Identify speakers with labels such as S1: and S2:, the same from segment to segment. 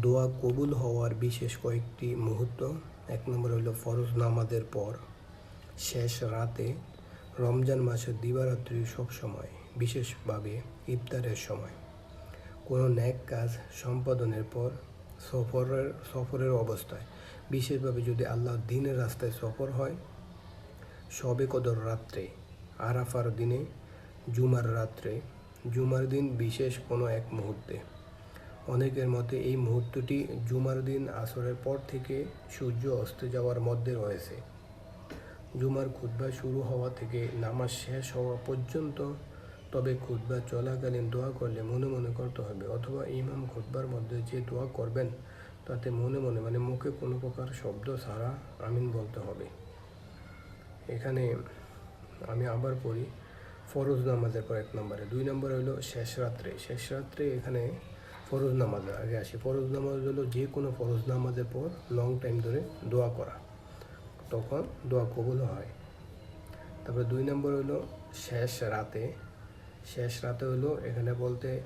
S1: দোয়া কবুল হওয়ার বিশেষ কয়েকটি মুহূর্ত। এক নম্বর হলো ফরজ নামাজের পর। শেষ রাতে রমজান মাসের দিবারাত্রি সব সময়, বিশেষভাবে ইফতারের সময়। কোনো ন্যাক কাজ সম্পাদনের পর সফরের সফরের অবস্থায়। বিশেষভাবে যদি আল্লাহ দিনের রাস্তায় সফর হয়, সবে কদর রাত্রে, আরাফার দিনে, জুমার রাত্রে, জুমার দিন বিশেষ কোনো এক মুহূর্তে। অনেকের মতে এই মুহূর্তটি জুমার দিন আসরের পর থেকে সূর্য অস্ত যাওয়ার মধ্যে রয়েছে। জুমার খুতবা শুরু হওয়া থেকে নামাজ শেষ হওয়া পর্যন্ত, তবে খুতবা চলাকালীন দোয়া করলে মনে মনে করতে হবে অথবা ইমাম খুতবার মধ্যে যে দোয়া করবেন, তাতে মনে মনে মানে মুখে কোনো প্রকার শব্দ ছাড়া আমিন বলতে হবে। এখানে আমি আবার পড়ি, ফরজ নামাজের পর এক নম্বরে। দুই নম্বরে হলো শেষ রাত্রে। শেষ রাত্রে এখানে ফরজ নামাজের আগে আসি। ফরজ নামাজ হলো যে কোনো ফরজ নামাজের পর লং টাইম ধরে দোয়া করা। তখন দোয়া কবুল হয়। তারপরে দুই নম্বর হলো শেষ রাতে। শেষ রাতে হলো এখানে বলতে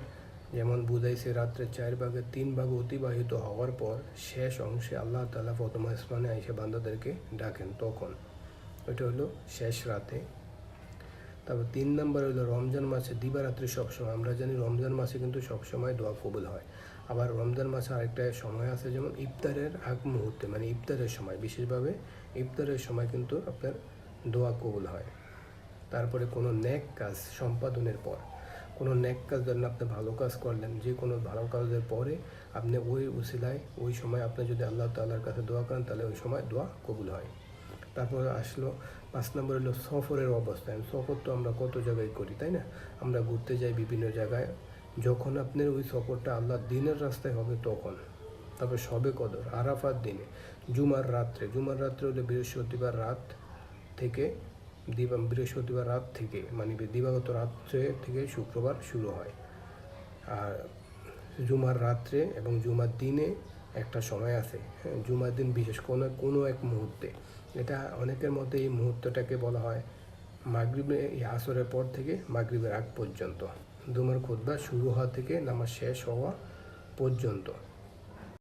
S1: যেমন বুঝাইছে রাত্রে চার ভাগে তিন ভাগ অতিবাহিত হওয়ার পর শেষ অংশে আল্লাহ তালা প্রথম আসমানে আইসে বান্দাদেরকে ডাকেন তখন। ওইটা হলো শেষ রাতে। তারপর তিন নম্বর হলো রমজান মাসে দিবারাত্রি সবসময়। আমরা জানি রমজান মাসে কিন্তু সবসময় দোয়া কবুল হয়। আবার রমজান মাসে আরেকটা সময় আছে যেমন ইফতারের আগ মুহূর্তে মানে ইফতারের সময়। বিশেষভাবে ইফতারের সময় কিন্তু আপনার দোয়া কবুল হয়। তারপরে কোনো ন্যাক কাজ সম্পাদনের পর। কোনো ন্যাক কাজ ধরেন আপনি ভালো কাজ করলেন, যে কোনো ভালো কাজের পরে আপনি ওই উসিলায় ওই সময় আপনি যদি আল্লাহ তাল্লাহর কাছে দোয়া করেন, তাহলে ওই সময় দোয়া কবুল হয়। তারপরে আসলো পাঁচ নম্বর হলো সফরের অবস্থান সফর তো আমরা কত জায়গায় করি, তাই না? আমরা ঘুরতে যাই বিভিন্ন জায়গায়। যখন আপনার ওই সফরটা আল্লাহ দিনের রাস্তায় হবে তখন। তারপর সবে কদর আরাফার দিনে। জুমার রাত্রে জুমার রাত্রে হলো বৃহস্পতিবার রাত থেকে দিবা বৃহস্পতিবার রাত থেকে মানে দিবাগত রাত্রে থেকে শুক্রবার শুরু হয়। আর জুমার রাত্রে এবং জুমার দিনে একটা সময় আছে হ্যাঁ জুমার দিন বিশেষ কোনো কোনো এক মুহূর্তে। এটা অনেকের মতে এই মুহূর্তটাকে বলা হয় মাগরীবের এই আসরের পর থেকে মাগরীবের আগ পর্যন্ত। দুমার খুদ্া শুরু হওয়া থেকে নামাজ শেষ হওয়া পর্যন্ত।